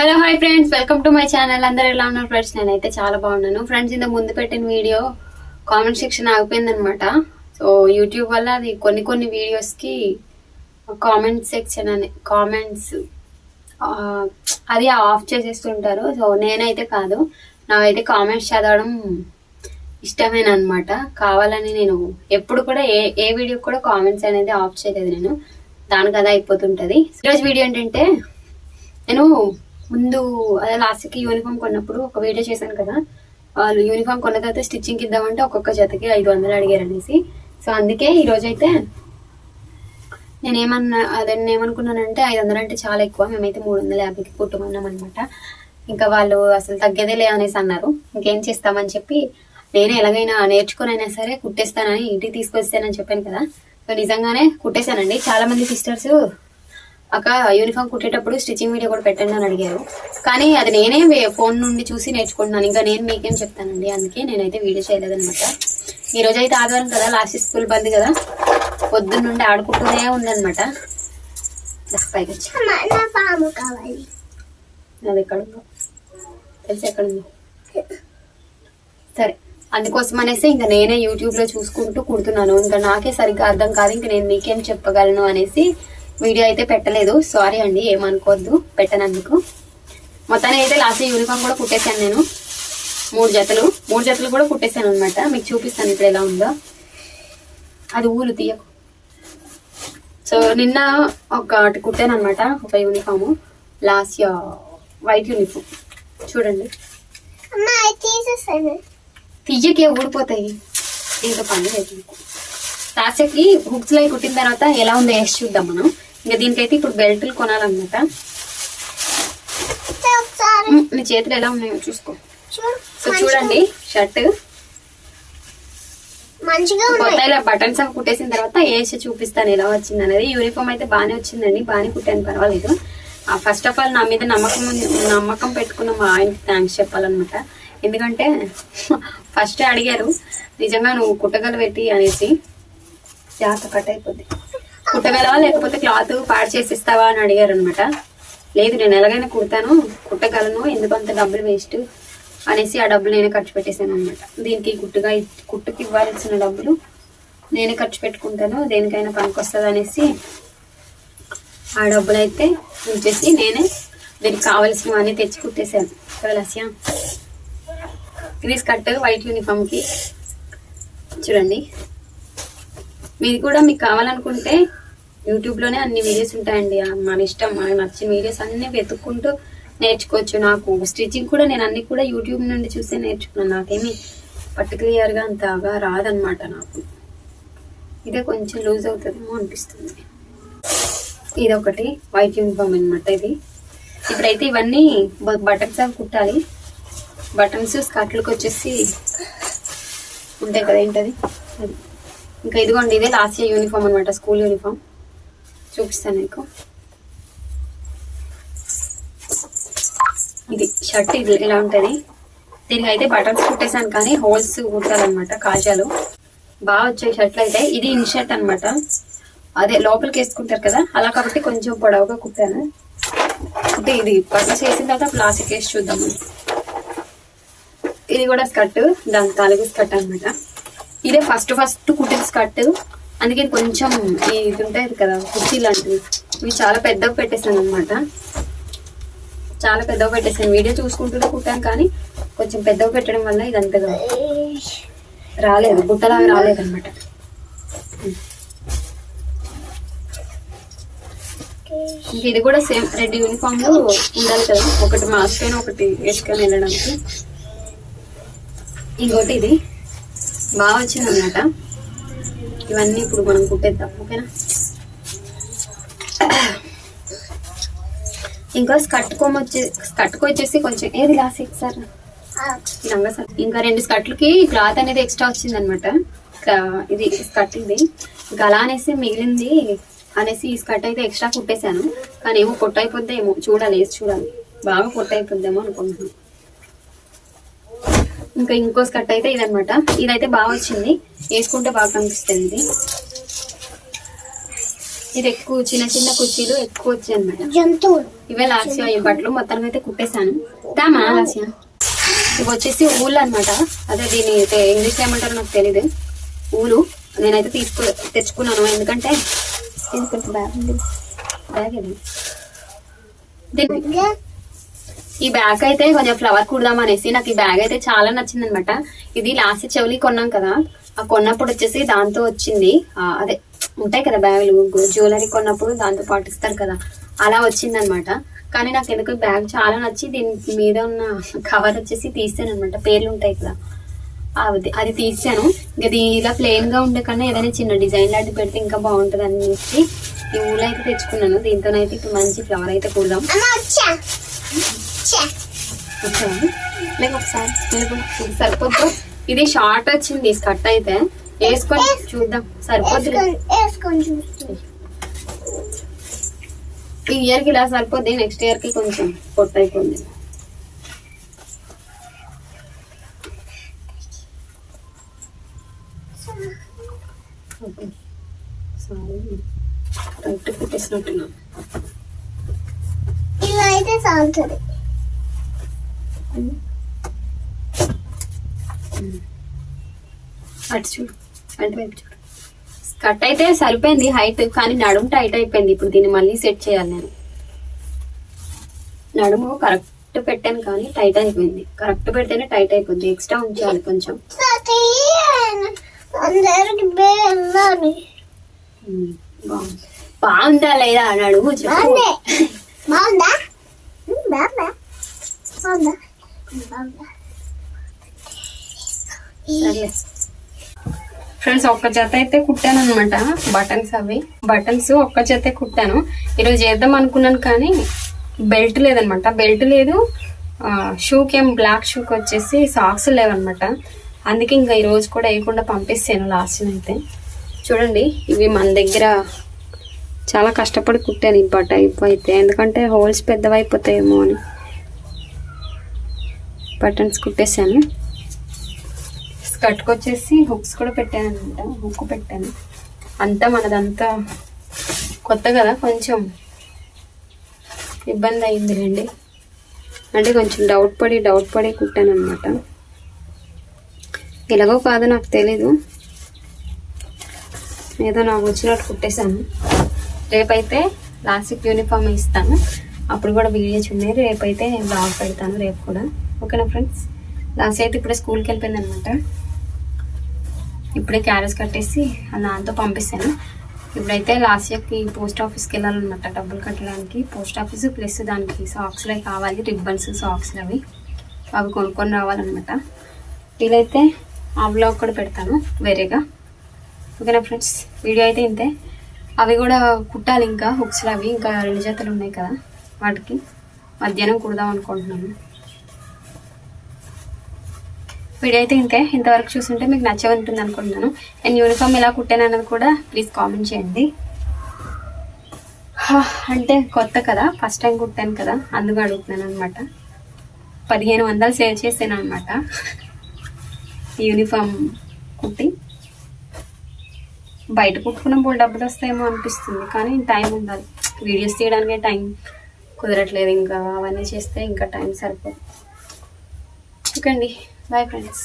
Hello hi friends welcome to my channel అందరు ఎలా ఉన్నారు ఫ్రెండ్స్ నేనైతే చాలా బాగున్నాను. ఫ్రెండ్స్ ఇంత ముందు పెట్టిన వీడియో కామెంట్ సెక్షన్ ఆగిపోయింది అనమాట సో యూట్యూబ్ వల్ల అది కొన్ని కొన్ని వీడియోస్కి కామెంట్ సెక్షన్ అని కామెంట్స్ అది ఆఫ్ చేసేస్తుంటారు. సో నేనైతే కాదు. నాకైతే కామెంట్స్ చదవడం ఇష్టమైన అనమాట కావాలని నేను ఎప్పుడు కూడా ఏ ఏ వీడియో కూడా కామెంట్స్ అనేది ఆఫ్ చేయలేదు నేను. దానికి అదే అయిపోతుంటుంది. ఈరోజు వీడియో ఏంటంటే నేను ముందు అదే లాస్ట్కి యూనిఫామ్ కొన్నప్పుడు ఒక వీడియో చేశాను కదా. వాళ్ళు యూనిఫామ్ కొన్న తర్వాత స్టిచ్చింగ్ ఇద్దామంటే ఒక్కొక్క జతకి ఐదు వందలు అడిగారు అనేసి. సో అందుకే ఈరోజైతే నేనేమన్నా అదే నేను ఏమనుకున్నానంటే ఐదు వందలు అంటే చాలా ఎక్కువ. మేమైతే మూడు వందల యాభైకి కుట్టుకున్నాం అనమాట ఇంకా వాళ్ళు అసలు తగ్గేదే లే అనేసి అన్నారు. ఇంకేం చేస్తామని చెప్పి నేను ఎలాగైనా నేర్చుకునైనా సరే కుట్టేస్తానని ఇంటికి తీసుకొస్తానని చెప్పాను కదా. సో నిజంగానే కుట్టేశానండి. చాలా మంది సిస్టర్స్ అక్క యూనిఫామ్ కుట్టేటప్పుడు స్టిచ్చింగ్ వీడియో కూడా పెట్టండి అని అడిగారు. కానీ అది నేనే ఫోన్ నుండి చూసి నేర్చుకుంటున్నాను. ఇంకా నేను మీకేం చెప్తానండి? అందుకే నేనైతే వీడియో చేయలేదన్నమాట. ఈ రోజు అయితే ఆదివారం కదా లాస్ట్ స్కూల్ బంద్ కదా. పొద్దున్న నుండి ఆడుకుంటూనే ఉందన్నమాట. దా, పైకి వచ్చి. అది ఎక్కడ తెలిసి ఎక్కడ సరే అందుకోసం అనేసి ఇంకా నేనే యూట్యూబ్లో చూసుకుంటూ కుడుతున్నాను. ఇంకా నాకే సరిగ్గా అర్థం కాదు ఇంకా నేను మీకేం చెప్పగలను అనేసి వీడియో అయితే పెట్టలేదు. సారీ అండి ఏమనుకోవద్దు. పెట్టనందుకు. మొత్తానికి అయితే లాస్ట్ యూనిఫామ్ కూడా కుట్టేశాను నేను. మూడు జతలు. మూడు జతలు కూడా కుట్టేశాను అనమాట మీకు చూపిస్తాను ఇప్పుడు ఎలా ఉందో. అది ఊలు తీయకు. సో నిన్న ఒకటి కుట్టాను అనమాట ఒక యూనిఫాము లాస్ట్ వైట్ యూనిఫామ్ చూడండి. తీయకే ఊడిపోతాయి. ఇంకా పని లేదు. లాస్ట్కి హుక్స్లో కుట్టిన తర్వాత ఎలా ఉందో వేసి చూద్దాం మనం. ఇంకా దీనికైతే ఇప్పుడు బెల్ట్లు కొనాలన్నమాట. నీ చేతులు ఎలా ఉన్నాయో చూసుకో. సో చూడండి షర్ట్. మంచిగా కొత్త ఇలా బటన్స్ అవి కుట్టేసిన తర్వాత వేసి చూపిస్తాను ఎలా వచ్చింది అనేది. యూనిఫామ్ అయితే బాగానే వచ్చిందండి బాగానే కుట్టాను పర్వాలేదు. ఫస్ట్ ఆఫ్ ఆల్ నా మీద నమ్మకం నమ్మకం పెట్టుకున్న మా ఆయనకి థ్యాంక్స్ చెప్పాలన్నమాట. ఎందుకంటే ఫస్ట్ అడిగారు నిజంగా నువ్వు కుట్టగలవేటి? అనేసి. జాగ్రత్త కట్ అయిపోద్ది. కుట్టగలవా లేకపోతే క్లాత్ పాడు చేసిస్తావా అని అడిగారు అనమాట లేదు నేను ఎలాగైనా కుడతాను కుట్టగలను ఎందుకంత డబ్బులు వేస్ట్ అనేసి ఆ డబ్బులు నేనే ఖర్చు పెట్టేశాను అనమాట దీనికి కుట్టుగా కుట్టుకి ఇవ్వాల్సిన డబ్బులు నేనే ఖర్చు పెట్టుకుంటాను దేనికైనా పనికొస్తుంది అనేసి ఆ డబ్బులు అయితే ఉంచేసి నేనే దీనికి కావలసినవన్నీ తెచ్చి కుట్టేశాను. కలస్యా ఇది స్కర్ట్ వైట్ యూనిఫామ్కి చూడండి. మీది కూడా మీకు కావాలనుకుంటే యూట్యూబ్లోనే అన్ని వీడియోస్ ఉంటాయండి. మన ఇష్టం మనకు నచ్చిన వీడియోస్ అన్ని వెతుక్కుంటూ నేర్చుకోవచ్చు నాకు. స్టిచ్చింగ్ కూడా నేను అన్ని కూడా యూట్యూబ్ నుండి చూసే నేర్చుకున్నాను. నాకేమి పర్టికులర్గా అంతగా రాదనమాట నాకు. ఇదే కొంచెం లూజ్ అవుతుందేమో అనిపిస్తుంది. ఇది ఒకటి వైట్ యూనిఫామ్ అనమాట ఇది. ఇప్పుడైతే ఇవన్నీ బటన్స్ అవి కుట్టాలి. బటన్స్ స్కర్ట్లకు వచ్చేసి ఉంటాయి కదా ఏంటది? అది. ఇంకా ఇదిగోండి ఇదే లాస్ట్ ఇయర్ యూనిఫామ్ అనమాట స్కూల్ యూనిఫామ్. చూపిస్తాను మీకు ఇది షర్ట్ ఇది ఇలా ఉంటుంది? దీనికి అయితే బటన్స్ కుట్టేశాను కానీ హోల్స్ కుట్టాలన్నమాట కాజాలు. బాగా వచ్చే షర్ట్లు అయితే ఇది ఇన్ షర్ట్ అనమాట అదే లోపలికి వేసుకుంటారు కదా అలా కాబట్టి కొంచెం పొడవుగా కుట్టాను. అంటే ఇది పర్చేస్ చేసిన తర్వాత ప్లాస్టిక్ వేసి చూద్దాం ఇది కూడా స్కర్ట్ దాని తాలూకు స్కర్ట్ అన్నమాట. ఇదే ఫస్ట్ ఫస్ట్ కుట్టిన స్కర్ట్. అందుకే కొంచెం ఈ- ఇది ఉంటాయి కదా కుర్చీ లాంటివి. ఇవి చాలా పెద్దగా పెట్టేశాను అనమాట చాలా పెద్దగా పెట్టేశాను. వీడియో చూసుకుంటూనే కుట్టాను కానీ కొంచెం పెద్దగా పెట్టడం వల్ల ఇది అంతగా రాలేదు. గుట్టలాగా రాలేదన్నమాట ఇది కూడా సేమ్ రెడ్ యూనిఫామ్లో ఉండాలి కదా. ఒకటి మాస్క్ అయినా ఒకటి వేసుకొని వెళ్ళడానికి. ఇంకోటి ఇది. బాగా వచ్చింది అనమాట ఇవన్నీ ఇప్పుడు మనం కుట్టేద్దాం ఓకేనా? ఇంకా స్కట్కోమ కొమ్మ వచ్చే వచ్చేసి కొంచెం ఏది లాస్ట్ సార్? లంగా సార్ ఇంకా రెండు స్కర్ట్లకి క్లాత్ అనేది ఎక్స్ట్రా వచ్చింది అనమాట ఇది స్కట్ ఇది. ఇంకా అలా అనేసి మిగిలింది అనేసి ఈ స్కర్ట్ అయితే ఎక్స్ట్రా కుట్టేశాను. కానీ ఏమో పొట్టు అయిపోద్దేమో. చూడాలి వేసి చూడాలి. బాగా పొట్టు అయిపోద్దేమో అనుకుంటున్నాను. ఇంకా ఇంకో స్కర్ట్ అయితే ఇదనమాట ఇదైతే బాగా వచ్చింది. వేసుకుంటే బాగా కనిపిస్తుంది. ఇది ఎక్కువ చిన్న చిన్న కుర్చీలు ఎక్కువ వచ్చాయి అనమాట జంతువులు. ఇవే లాస్య ఈ బట్టలు. మొత్తానికి అయితే కుట్టేశాను. దామా లాస్య? ఇవి వచ్చేసి ఊళ్ళు అనమాట అదే దీని ఇంగ్లీష్ ఏమంటారో నాకు తెలీదు. ఊలు. నేనైతే తీసుకో తెచ్చుకున్నాను. ఎందుకంటే బ్యాగ్ బ్యాగ్ ఇది. ఈ బ్యాగ్ అయితే కొంచెం ఫ్లవర్ కుడదాం అనేసి నాకు ఈ బ్యాగ్ అయితే చాలా నచ్చింది అనమాట ఇది లాస్ట్ చెవులి కొన్నాం కదా ఆ కొన్నప్పుడు వచ్చేసి దాంతో వచ్చింది. అదే ఉంటాయి కదా బ్యాగులు జ్యువెలరీ కొన్నప్పుడు దాంతో పాటు ఇస్తారు కదా అలా వచ్చింది అనమాట కానీ నాకు ఎందుకు బ్యాగ్ చాలా నచ్చి దీని మీద ఉన్న కవర్ వచ్చేసి తీసాను అనమాట పేర్లు ఉంటాయి కదా అది అది తీసాను. ఇది ఇలా ప్లెయిన్గా ఉండే కన్నా ఏదైనా చిన్న డిజైన్ లాంటి పెడితే ఇంకా బాగుంటుంది అనేసి ఈ ఊళ్ళో అయితే తెచ్చుకున్నాను. దీంతోనైతే ఇప్పుడు మంచి ఫ్లవర్ అయితే కుడదాం. ఒకసారి. సరిపోద్దు? ఇది షార్ట్ వచ్చింది స్కర్ట్ అయితే. వేసుకొని చూద్దాం. సరిపోద్ది? ఈ ఇయర్కి ఇలా సరిపోద్ది నెక్స్ట్ ఇయర్కి కొంచెం పొట్ట అయిపోయింది రైట్ పెట్టేసినట్టున్నా ఇలా అయితే సాగుతుంది. అటు చూడు అటువైపు చూడు. కట్ అయితే సరిపోయింది హైట్ కానీ నడుము టైట్ అయిపోయింది. ఇప్పుడు దీన్ని మళ్ళీ సెట్ చేయాలి నేను. నడుము కరెక్ట్ పెట్టాను కానీ టైట్ అయిపోయింది. కరెక్ట్ పెడితేనే టైట్ అయిపోద్ది. ఎక్స్ట్రా ఉంచాలి కొంచెం. బాగుందా. లేదా నడుము చెప్పు. బాగుందా? బాగుందా? ఫ్రెండ్స్ ఒక్క జత అయితే కుట్టాను అనమాట బటన్స్ అవి. బటన్స్ ఒక్క జత కుట్టాను. ఈరోజు చేద్దాం అనుకున్నాను కానీ బెల్ట్ లేదనమాట బెల్ట్ లేదు. షూకి ఏం బ్లాక్ షూకి వచ్చేసి సాక్స్ లేవన్నమాట. అందుకే ఇంకా ఈరోజు కూడా వేయకుండా పంపిస్తాను లాస్ట్ అయితే. చూడండి ఇవి మన దగ్గర చాలా కష్టపడి కుట్టాను ఈ బట్ట అయితే. ఎందుకంటే హోల్స్ పెద్దవైపోతాయేమో అని. బటన్స్ కుట్టేశాను. స్కర్ట్కి వచ్చేసి హుక్స్ కూడా పెట్టాను అనమాట హుక్ పెట్టాను. అంతా మనదంతా కొత్త కదా కొంచెం. ఇబ్బంది అయింది రండి అంటే కొంచెం డౌట్ పడి డౌట్ పడి కుట్టాను అనమాట ఎలాగో కాదో నాకు తెలీదు. ఏదో నాకు వచ్చినట్టు కుట్టేశాను. రేపైతే లాస్ట్కి యూనిఫామ్ ఇస్తాను. అప్పుడు కూడా వీడియో చూడండి. రేపైతే బ్లాగ్ పెడతాను రేపు కూడా. ఓకేనా ఫ్రెండ్స్? లాస్ట్ అయితే ఇప్పుడే స్కూల్కి వెళ్ళిపోయింది అనమాట ఇప్పుడే క్యారేజ్ కట్టేసి దాంతో పంపిస్తాను. ఇప్పుడైతే లాస్ట్ ఇయర్కి పోస్ట్ ఆఫీస్కి వెళ్ళాలన్నమాట డబ్బులు కట్టడానికి. పోస్ట్ ఆఫీస్ ప్లస్ దానికి సాక్స్లు అవి కావాలి రిబ్బన్స్ సాక్స్లు అవి. అవి కొనుక్కొని రావాలన్నమాట. వీలైతే ఆ బ్లాగ్ కూడా పెడతాను వేరేగా. ఓకేనా ఫ్రెండ్స్? వీడియో అయితే ఇంతే. అవి కూడా కుట్టాలి ఇంకా హుక్స్లు అవి. ఇంకా రెండు జతలు ఉన్నాయి కదా వాటికి. మధ్యాహ్నం కుడదాం అనుకుంటున్నాను. వీడియో అయితే ఇంతే ఇంతవరకు చూస్తుంటే మీకు నచ్చే ఉంటుంది అనుకుంటున్నాను. నేను యూనిఫామ్ ఎలా కుట్టాను అన్నది కూడా ప్లీజ్ కామెంట్ చేయండి. అంటే కొత్త కదా ఫస్ట్ టైం కుట్టాను కదా అందుకు అడుగుతున్నాను అనమాట పదిహేను వందలు సేవ్ చేసాను అనమాట యూనిఫామ్ కుట్టి బయట కుట్టుకున్న బోల్ డబ్బులు వస్తాయేమో అనిపిస్తుంది కానీ టైం ఉండాలి. వీడియోస్ తీయడానికి టైం కుదరట్లేదు ఇంకా అవన్నీ చేస్తే ఇంకా టైం సరిపోదు. ఓకే అండి. Bye friends